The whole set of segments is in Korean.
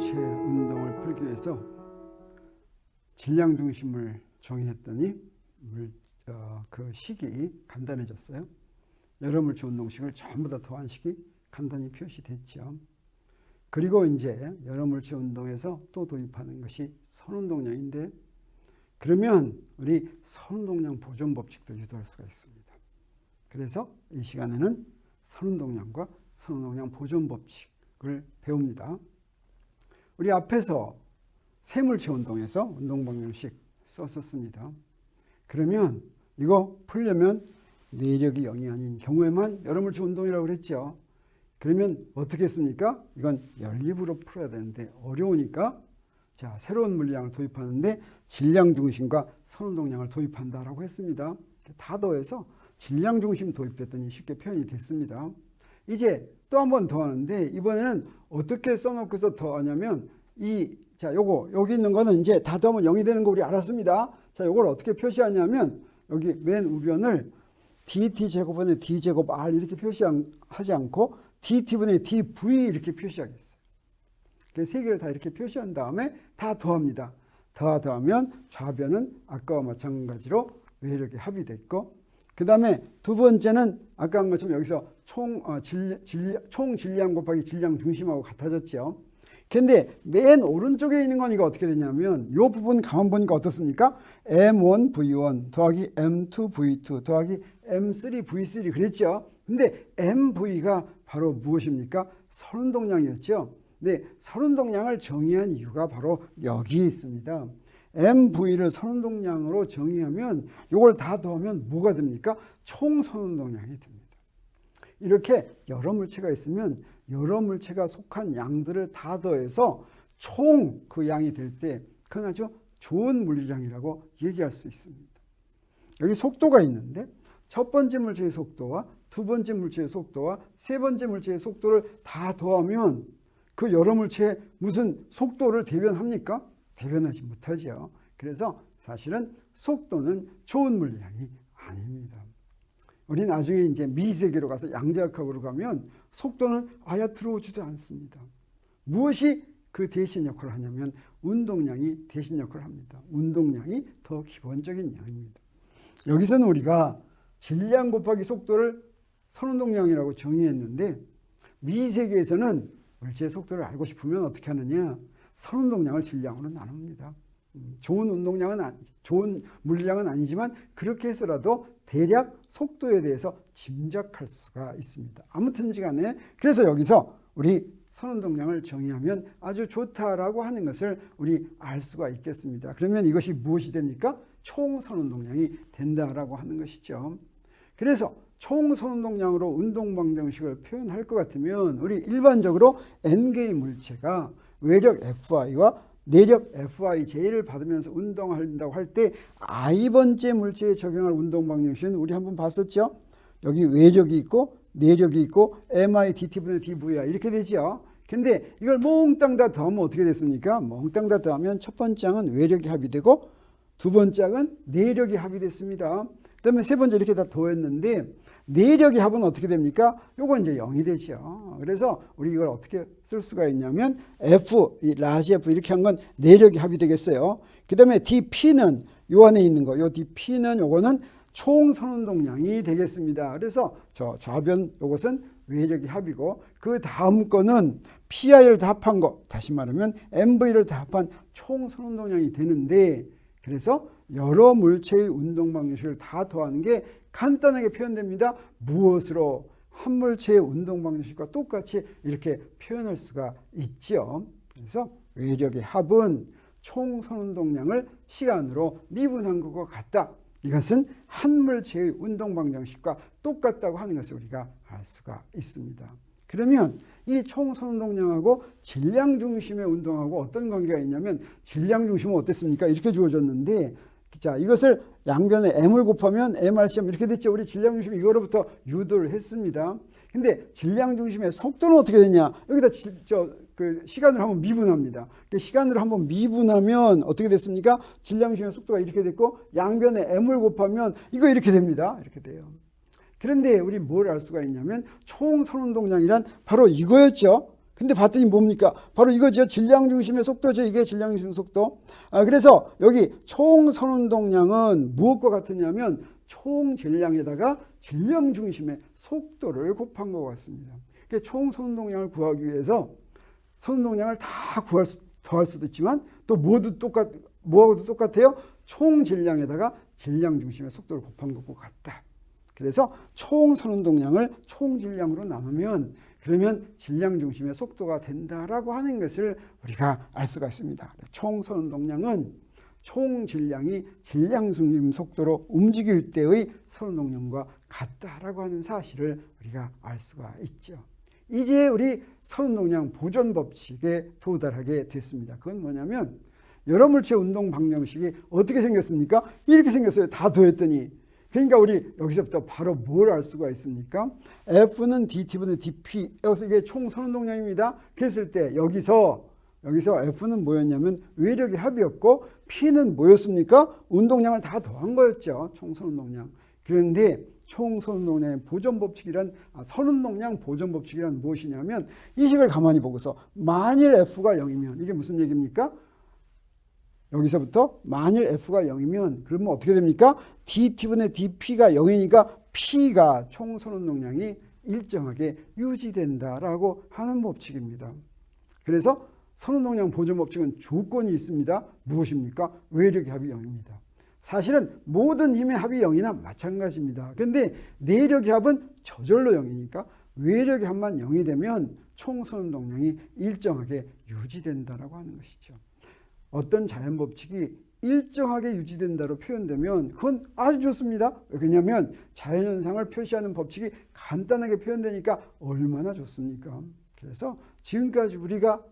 물체 운동을 풀기 위해서 질량 중심을 정의했더니 물, 어, 그 식이 간단해졌어요. 여러 물체 운동식을 전부 다 더한 식이 간단히 표시됐죠. 그리고 이제 여러 물체 운동에서 또 도입하는 것이 선운동량인데 그러면 우리 선운동량 보존 법칙도 유도할 수가 있습니다. 그래서 이 시간에는 선운동량과 선운동량 보존 법칙을 배웁니다. 우리 앞에서 세물체 운동에서 운동 방정식 썼었습니다. 그러면 이거 풀려면 내력이 0이 아닌 경우에만 여러물체 운동이라고 그랬죠. 그러면 어떻게 했습니까? 이건 연립으로 풀어야 되는데 어려우니까 자 새로운 물량을 도입하는데 질량 중심과 선운동량을 도입한다라고 했습니다. 다 더해서 질량 중심 도입했더니 쉽게 표현이 됐습니다. 이제 또 한 번 더 하는데 이번에는 어떻게 써놓고서 더 하냐면 이 자 요거 여기 있는 거는 이제 다 더하면 0이 되는 거 우리 알았습니다. 자 요걸 어떻게 표시하냐면 여기 맨 우변을 dt 제곱분의 d 제곱 r 이렇게 표시하지 않고 dt분의 dv 이렇게 표시하겠어요. 세 개를 다 이렇게 표시한 다음에 다 더합니다. 더하 더하면 좌변은 아까와 마찬가지로 외력이 합의됐고 그 다음에 두 번째는 아까 한 것처럼 여기서 총, 어, 질, 질, 총 질량 곱하기 질량 중심하고 같아졌죠. 근데 맨 오른쪽에 있는 건 이거 어떻게 되냐면 이 부분 가만 보니까 어떻습니까? M1 V1 더하기 M2 V2 더하기 M3 V3 그랬죠. 근데 MV가 바로 무엇입니까? 선운동량이었죠. 네, 선운동량을 정의한 이유가 바로 여기 있습니다. MV를 선운동량으로 정의하면 이걸 다 더하면 뭐가 됩니까? 총 선운동량이 됩니다. 이렇게 여러 물체가 있으면 여러 물체가 속한 양들을 다 더해서 총 그 양이 될 때 그건 아주 좋은 물량이라고 얘기할 수 있습니다. 여기 속도가 있는데 첫 번째 물체의 속도와 두 번째 물체의 속도와 세 번째 물체의 속도를 다 더하면 그 여러 물체의 무슨 속도를 대변합니까? 대변하지 못하죠. 그래서 사실은 속도는 좋은 물량이 아닙니다. 우리 나중에 이제 미세계로 가서 양자역학으로 가면 속도는 아예 들어오지도 않습니다. 무엇이 그 대신 역할을 하냐면 운동량이 대신 역할을 합니다. 운동량이 더 기본적인 양입니다. 여기서는 우리가 질량 곱하기 속도를 선운동량이라고 정의했는데 미세계에서는 물체의 속도를 알고 싶으면 어떻게 하느냐? 선운동량을 질량으로 나눕니다. 음, 좋은 운동량은 아니, 좋은 물량은 아니지만 그렇게 해서라도 대략 속도에 대해서 짐작할 수가 있습니다. 아무튼지간에 그래서 여기서 우리 선운동량을 정의하면 아주 좋다라고 하는 것을 우리 알 수가 있겠습니다. 그러면 이것이 무엇이 됩니까? 총 선운동량이 된다라고 하는 것이죠. 그래서 총 선운동량으로 운동 방정식을 표현할 것 같으면 우리 일반적으로 n개의 물체가 외력 FI와 내력 FIJ를 받으면서 운동한다고 할 때 i번째 물체에 적용할 운동 방정식은 우리 한번 봤었죠. 여기 외력이 있고 내력이 있고 MI DT분의 DV야 이렇게 되죠. 근데 이걸 몽땅 다 더하면 어떻게 됐습니까? 몽땅 다 더하면 첫 번째 항은 외력이 합의되고 두 번째 항은 내력이 합의됐습니다. 그다음에 세 번째 이렇게 다 더했는데 내력의 합은 어떻게 됩니까? 요건 이제 0이 되죠. 그래서 우리 이걸 어떻게 쓸 수가 있냐면 F, 이 라지 F 이렇게 한 건 내력의 합이 되겠어요. 그 다음에 DP는 요 안에 있는 거, 요 DP는 요거는 총 선운동량이 되겠습니다. 그래서 저 좌변 요것은 외력의 합이고 그 다음 거는 PI를 다 합한 거, 다시 말하면 MV를 다 합한 총 선운동량이 되는데 그래서 여러 물체의 운동 방식을 다 더하는 게 간단하게 표현됩니다. 무엇으로 한 물체의 운동 방식과 똑같이 이렇게 표현할 수가 있죠. 그래서 외력의 합은 총 선운동량을 시간으로 미분한 것과 같다. 이것은 한 물체의 운동 방정식과 똑같다고 하는 것을 우리가 알 수가 있습니다. 그러면 이 총선운동량하고 질량 중심의 운동하고 어떤 관계가 있냐면 질량 중심은 어땠습니까? 이렇게 주어졌는데 자 이것을 양변에 m을 곱하면 mRCM 이렇게 됐죠. 우리 질량 중심 이거로부터 유도를 했습니다. 근데 질량 중심의 속도는 어떻게 되냐? 여기다 저그 시간을 한번 미분합니다. 그 시간으로 한번 미분하면 어떻게 됐습니까? 질량 중심의 속도가 이렇게 됐고 양변에 m을 곱하면 이거 이렇게 됩니다. 이렇게 돼요. 그런데 우리 뭘 알 수가 있냐면 총 선운동량이란 바로 이거였죠. 근데 봤더니 뭡니까? 바로 이거죠. 질량 중심의 속도죠. 이게 질량 중심 속도. 아, 그래서 여기 총 선운동량은 무엇과 같으냐면 총 질량에다가 질량 중심의 속도를 곱한 것 같습니다. 그러니까 총 선운동량을 구하기 위해서 선운동량을 다 구할 수, 더할 수도 있지만 또 모두 똑같 뭐하고도 똑같아요. 총 질량에다가 질량 중심의 속도를 곱한 것과 같다. 그래서 총 선운동량을 총 질량으로 나누면 그러면 질량 중심의 속도가 된다라고 하는 것을 우리가 알 수가 있습니다. 총 선운동량은 총 질량이 질량 중심 속도로 움직일 때의 선운동량과 같다라고 하는 사실을 우리가 알 수가 있죠. 이제 우리 선운동량 보존 법칙에 도달하게 됐습니다. 그건 뭐냐면 여러 물체 운동 방정식이 어떻게 생겼습니까? 이렇게 생겼어요. 다 더했더니 그러니까 우리 여기서부터 바로 뭘 알 수가 있습니까? F는 dt분의 dp 여기서 이게 총 선운동량입니다. 그랬을 때 여기서 여기서 F는 뭐였냐면 외력의 합이었고 P는 뭐였습니까? 운동량을 다 더한 거였죠. 총 선운동량. 그런데 총 선운동량의 보존 법칙이란 아, 선운동량 보존 법칙이란 무엇이냐면 이 식을 가만히 보고서 만일 F가 0이면 이게 무슨 얘기입니까? 여기서부터 만일 F가 0이면 그러면 어떻게 됩니까? dt분의 dp가 0이니까 P가 총 선운동량이 일정하게 유지된다라고 하는 법칙입니다. 그래서 선운동량 보존 법칙은 조건이 있습니다. 무엇입니까? 외력의 합이 0입니다. 사실은 모든 힘의 합이 0이나 마찬가지입니다. 근데 내력의 합은 저절로 0이니까 외력의 합만 0이 되면 총 선운동량이 일정하게 유지된다라고 하는 것이죠. 어떤 자연 법칙이 일정하게 유지된다로 표현되면 그건 아주 좋습니다. 왜냐하면 자연현상을 표시하는 법칙이 간단하게 표현되니까 얼마나 좋습니까? 그래서 지금까지 우리가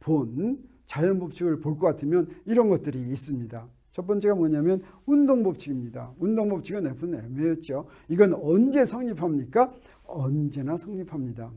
본 자연 법칙을 볼 것 같으면 이런 것들이 있습니다. 첫 번째가 뭐냐면 운동 법칙입니다. 운동 법칙은 F는 M였죠. 이건 언제 성립합니까? 언제나 성립합니다.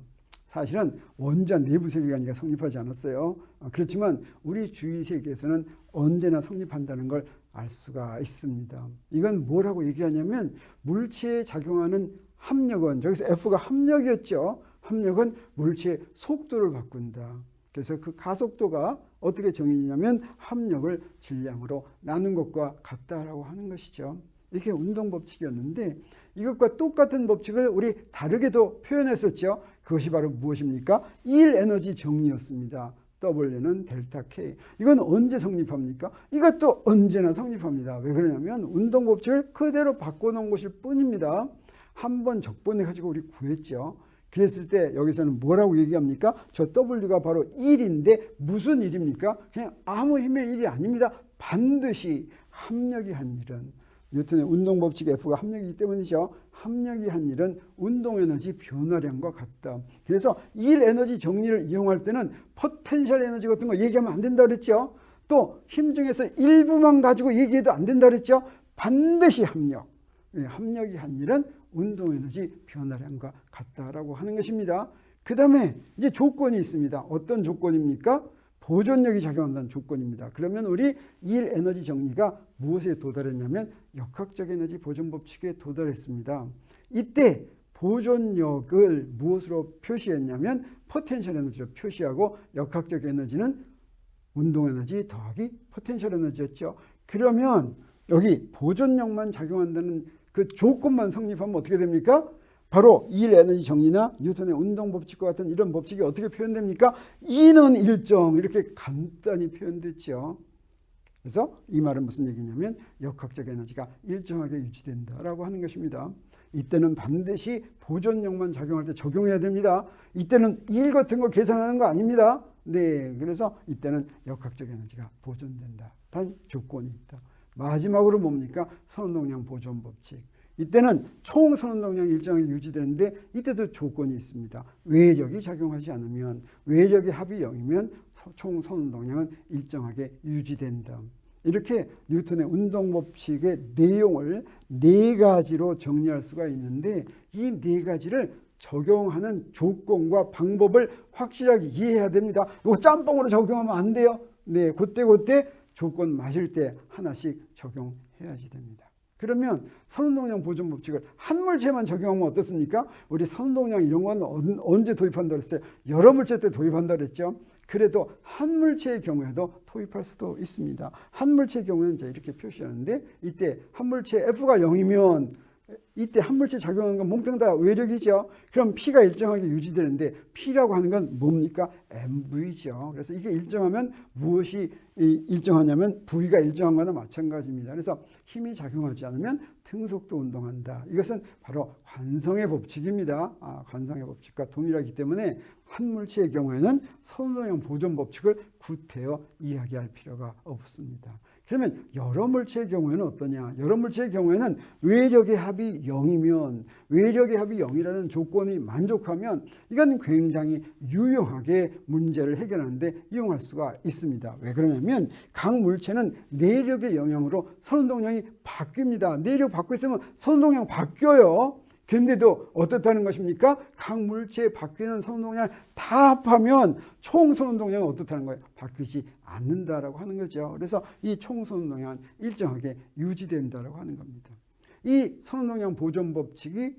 사실은 원자 내부 세계관이가 성립하지 않았어요. 어, 그렇지만 우리 주위 세계에서는 언제나 성립한다는 걸 알 수가 있습니다. 이건 뭐라고 얘기하냐면 물체에 작용하는 합력은 저기서 F가 합력이었죠. 합력은 물체의 속도를 바꾼다. 그래서 그 가속도가 어떻게 정의냐면 합력을 질량으로 나눈 것과 같다라고 하는 것이죠. 이게 운동 법칙이었는데 이것과 똑같은 법칙을 우리 다르게도 표현했었죠. 그것이 바로 무엇입니까? 1 에너지 정리였습니다. W는 델타 K. 이건 언제 성립합니까? 이것도 언제나 성립합니다. 왜 그러냐면 운동 법칙을 그대로 바꿔놓은 것일 뿐입니다. 한 번 적분해 가지고 우리 구했죠. 그랬을 때 여기서는 뭐라고 얘기합니까? 저 W가 바로 1인데 무슨 일입니까? 그냥 아무 힘의 일이 아닙니다. 반드시 합력이 한 일은 뉴턴의 운동 법칙 F가 합력이기 때문이죠. 합력이 한 일은 운동 에너지 변화량과 같다. 그래서 일 에너지 정리를 이용할 때는 포텐셜 에너지 같은 거 얘기하면 안 된다 그랬죠. 또 힘 중에서 일부만 가지고 얘기해도 안 된다 그랬죠. 반드시 합력. 예, 합력이 한 일은 운동 에너지 변화량과 같다라고 하는 것입니다. 그 다음에 이제 조건이 있습니다. 어떤 조건입니까? 보존력이 작용한다는 조건입니다. 그러면 우리 일 에너지 정리가 무엇에 도달했냐면 역학적 에너지 보존 법칙에 도달했습니다. 이때 보존력을 무엇으로 표시했냐면 포텐셜 에너지로 표시하고 역학적 에너지는 운동 에너지 더하기 포텐셜 에너지였죠. 그러면 여기 보존력만 작용한다는 그 조건만 성립하면 어떻게 됩니까? 바로 일 에너지 정리나 뉴턴의 운동 법칙과 같은 이런 법칙이 어떻게 표현됩니까? 이는 일정 이렇게 간단히 표현됐죠. 그래서 이 말은 무슨 얘기냐면 역학적 에너지가 일정하게 유지된다라고 하는 것입니다. 이때는 반드시 보존력만 작용할 때 적용해야 됩니다. 이때는 일 같은 거 계산하는 거 아닙니다. 네, 그래서 이때는 역학적 에너지가 보존된다. 단 조건이 있다. 마지막으로 뭡니까? 선운동량 보존 법칙. 이때는 총 선운동량이 일정하게 유지되는데 이때도 조건이 있습니다. 외력이 작용하지 않으면 외력의 합이 0이면 총 선운동량은 일정하게 유지된다. 이렇게 뉴턴의 운동 법칙의 내용을 네 가지로 정리할 수가 있는데 이 네 가지를 적용하는 조건과 방법을 확실하게 이해해야 됩니다. 이거 짬뽕으로 적용하면 안 돼요. 네, 그때 그때 조건 맞을 때 하나씩 적용해야지 됩니다. 그러면 선운동량 보존 법칙을 한 물체만 적용하면 어떻습니까? 우리 선운동량 이런 건 언- 언제 도입한다 그랬어요? 여러 물체 때 도입한다 그랬죠. 그래도 한 물체의 경우에도 도입할 수도 있습니다. 한 물체의 경우에는 이제 이렇게 표시하는데 이때 한 물체 F가 0이면 이때 한 물체 작용하는 건 몽땅 다 외력이죠. 그럼 P가 일정하게 유지되는데 P라고 하는 건 뭡니까? MV죠. 그래서 이게 일정하면 무엇이 이- 일정하냐면 V가 일정한 거나 마찬가지입니다. 그래서 힘이 작용하지 않으면 등속도 운동한다. 이것은 바로 관성의 법칙입니다. 아, 관성의 법칙과 동일하기 때문에 한 물체의 경우에는 선운동형 보존 법칙을 구태여 이야기할 필요가 없습니다. 그러면 여러 물체의 경우에는 어떠냐? 여러 물체의 경우에는 외력의 합이 0이면 외력의 합이 0이라는 조건이 만족하면 이건 굉장히 유용하게 문제를 해결하는데 이용할 수가 있습니다. 왜 그러냐면 각 물체는 내력의 영향으로 선운동량이 바뀝니다. 내력 바뀌고 있으면 선운동량 바뀌어요. 근데도 어떻다는 것입니까? 각 물체에 바뀌는 선운동량을 다 합하면 총 선운동량은 어떻다는 거예요? 바뀌지 않는다라고 하는 거죠. 그래서 이 총 선운동량은 일정하게 유지된다라고 하는 겁니다. 이 선운동량 보존 법칙이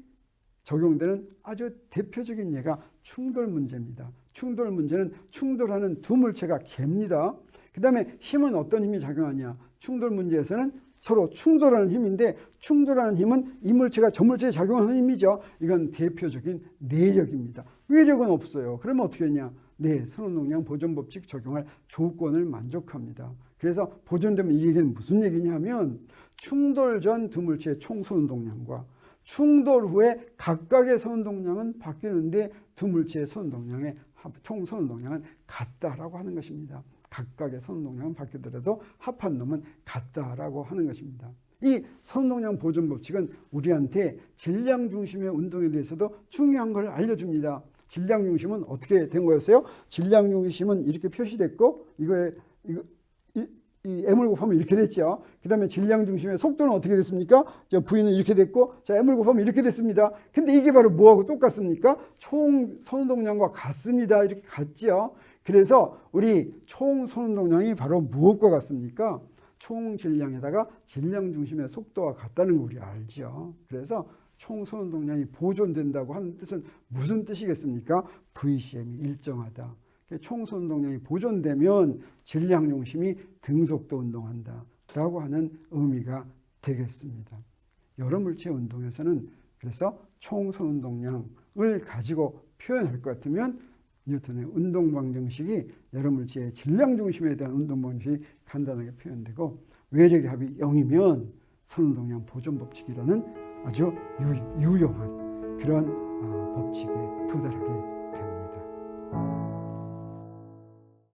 적용되는 아주 대표적인 예가 충돌 문제입니다. 충돌 문제는 충돌하는 두 물체가 갭니다. 그 다음에 힘은 어떤 힘이 작용하냐? 충돌 문제에서는 서로 충돌하는 힘인데 충돌하는 힘은 이 물체가 저 물체에 작용하는 힘이죠. 이건 대표적인 내력입니다. 외력은 없어요. 그러면 어떻게 했냐? 네, 선운동량 보존 법칙 적용할 조건을 만족합니다. 그래서 보존되면 이 얘기는 무슨 얘기냐면 충돌 전두 물체의 총 선운동량과 충돌 후에 각각의 선운동량은 바뀌는데 두 물체의 선운동량의 합- 총 선운동량은 같다라고 하는 것입니다. 각각의 선운동량은 바뀌더라도 합한 놈은 같다라고 하는 것입니다. 이 선운동량 보존 법칙은 우리한테 질량 중심의 운동에 대해서도 중요한 걸 알려줍니다. 질량 중심은 어떻게 된 거였어요? 질량 중심은 이렇게 표시됐고 이거에 이거 이, 이 m을 곱하면 이렇게 됐죠. 그 다음에 질량 중심의 속도는 어떻게 됐습니까? 저 v는 이렇게 됐고, 자, m을 곱하면 이렇게 됐습니다. 근데 이게 바로 뭐하고 똑같습니까? 총 선운동량과 같습니다. 이렇게 같죠. 그래서 우리 총 선운동량이 바로 무엇과 같습니까? 총 질량에다가 질량 중심의 속도와 같다는 걸 우리 알죠. 그래서 총 선운동량이 보존된다고 하는 뜻은 무슨 뜻이겠습니까? VCM이 일정하다. 총 선운동량이 보존되면 질량 중심이 등속도 운동한다. 라고 하는 의미가 되겠습니다. 여러 물체 운동에서는 그래서 총 선운동량을 가지고 표현할 것 같으면 뉴턴의 운동 방정식이 여러 물체의 질량 중심에 대한 운동 방식이 간단하게 표현되고 외력의 합이 0이면 선운동량 보존 법칙이라는 아주 유, 유용한 그런 어, 법칙에 도달하게